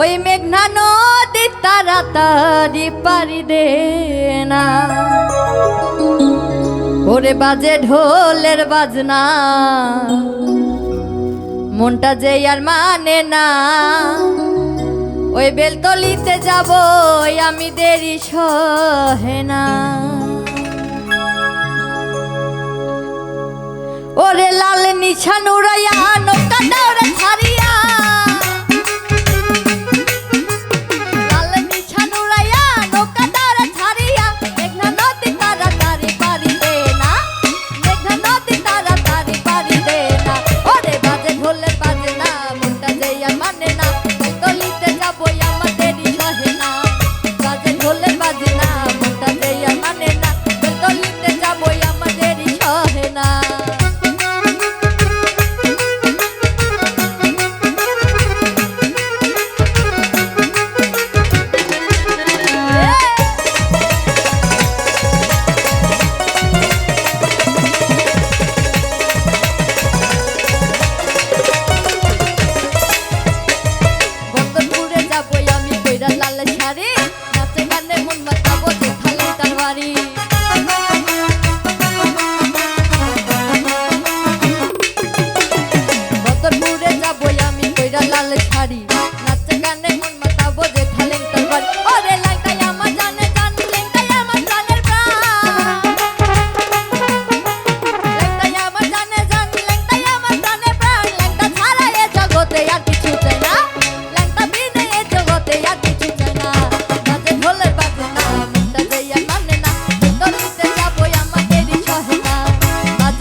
ওই মেঘনা নদী তাড়াতাড়ি পারি দে না। ওরে বাজে ঢোলের বাজনা, মনটা যে আর মানে না। ওই বেলতলিতে যাব আমি দেরি সহে না। ওরে লাল নিশানুরা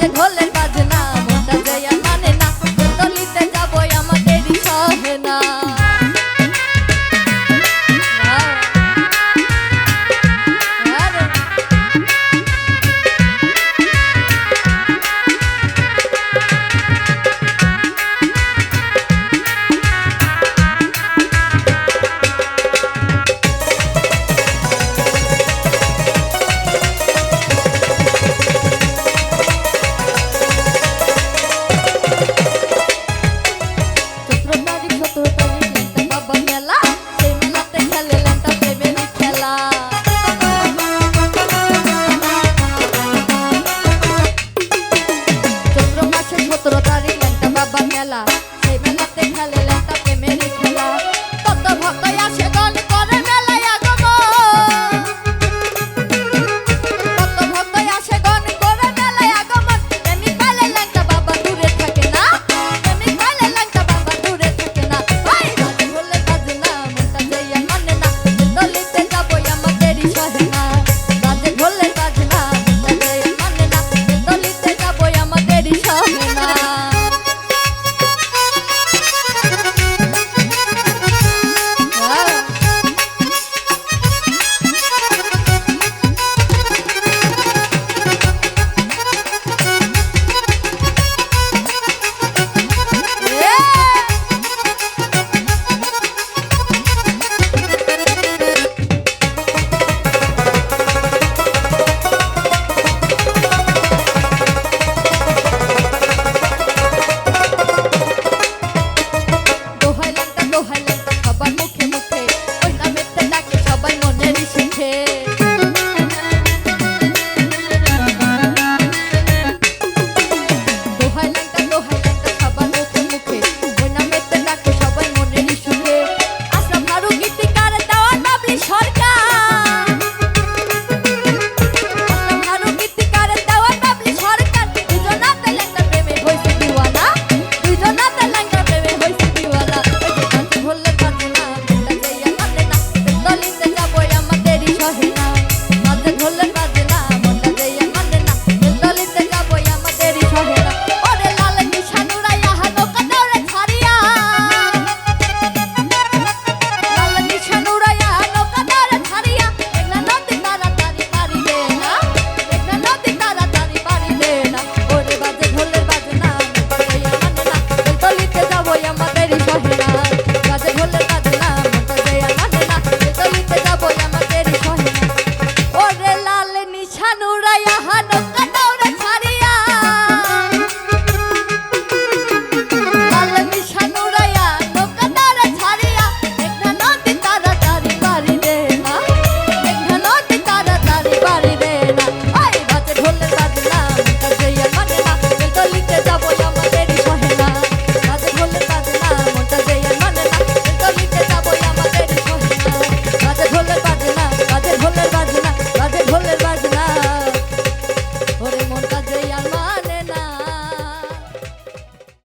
and all